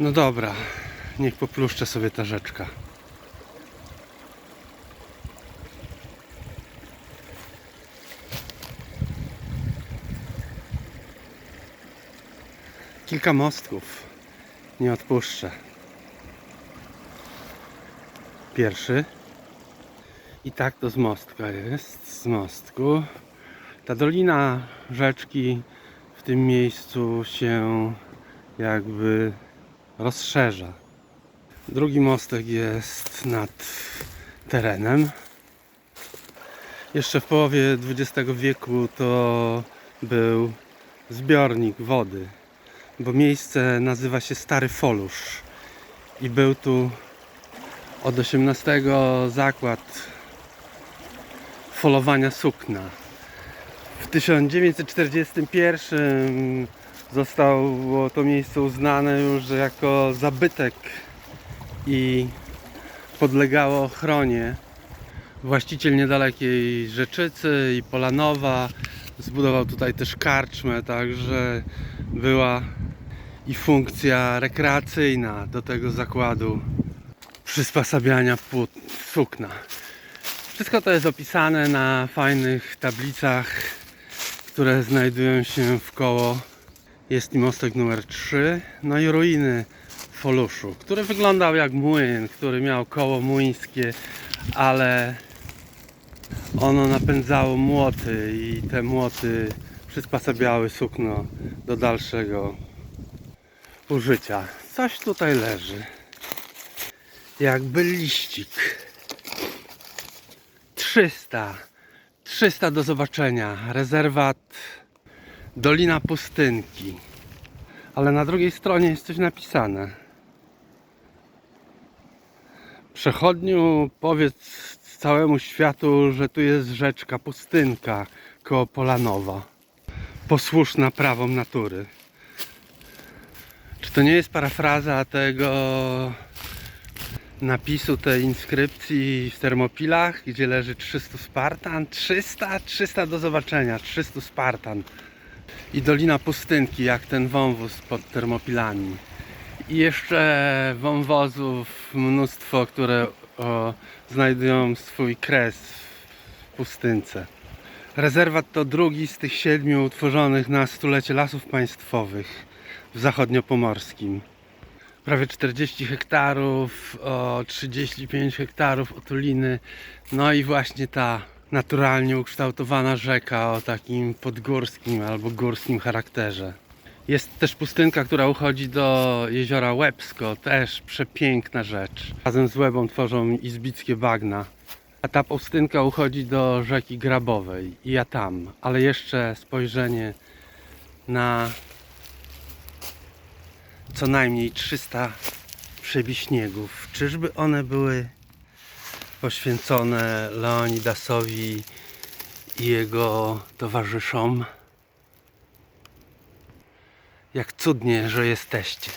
No dobra, niech popluszczę sobie ta rzeczka. Kilka mostków. Nie odpuszczę. Pierwszy. I tak to z mostka jest. Z mostku. Ta dolina rzeczki w tym miejscu się jakby rozszerza. Drugi mostek jest nad terenem. Jeszcze w połowie XX wieku to był zbiornik wody, bo miejsce nazywa się Stary Folusz i był tu od XVIII zakład folowania sukna. W 1941 zostało to miejsce uznane już jako zabytek i podlegało ochronie. Właściciel niedalekiej Rzeczycy i Polanowa zbudował tutaj też karczmę, także była i funkcja rekreacyjna do tego zakładu przysposabiania płót, sukna. Wszystko to jest opisane na fajnych tablicach, które znajdują się w koło. Jest i mostek numer 3, no i ruiny Foluszu, który wyglądał jak młyn, który miał koło młyńskie, ale ono napędzało młoty i te młoty przysposabiały sukno do dalszego użycia. Coś tutaj leży. Jakby liścik. 300. 300 do zobaczenia. Rezerwat Dolina Pustynki. Ale na drugiej stronie jest coś napisane. Przechodniu powiedz całemu światu, że tu jest rzeczka Pustynka koło Polanowa. Posłuszna prawom natury. Czy to nie jest parafraza tego napisu tej inskrypcji w Termopilach, gdzie leży 300 Spartan? 300? 300 do zobaczenia, 300 Spartan. I Dolina Pustynki, jak ten wąwóz pod Termopilami. I jeszcze wąwozów mnóstwo, które o, znajdują swój kres w pustynce. Rezerwat to drugi z tych siedmiu utworzonych na stulecie lasów państwowych w zachodniopomorskim prawie 40 hektarów, o 35 hektarów otuliny, no i właśnie ta naturalnie ukształtowana rzeka o takim podgórskim albo górskim charakterze. Jest też pustynka, która uchodzi do jeziora Łebsko, też przepiękna rzecz. Razem z Łebą tworzą izbickie bagna. A ta pustynka uchodzi do rzeki Grabowej i ja tam, ale jeszcze spojrzenie na co najmniej 300 przebiśniegów. Czyżby one były poświęcone Leonidasowi i jego towarzyszom? Jak cudnie, że jesteście.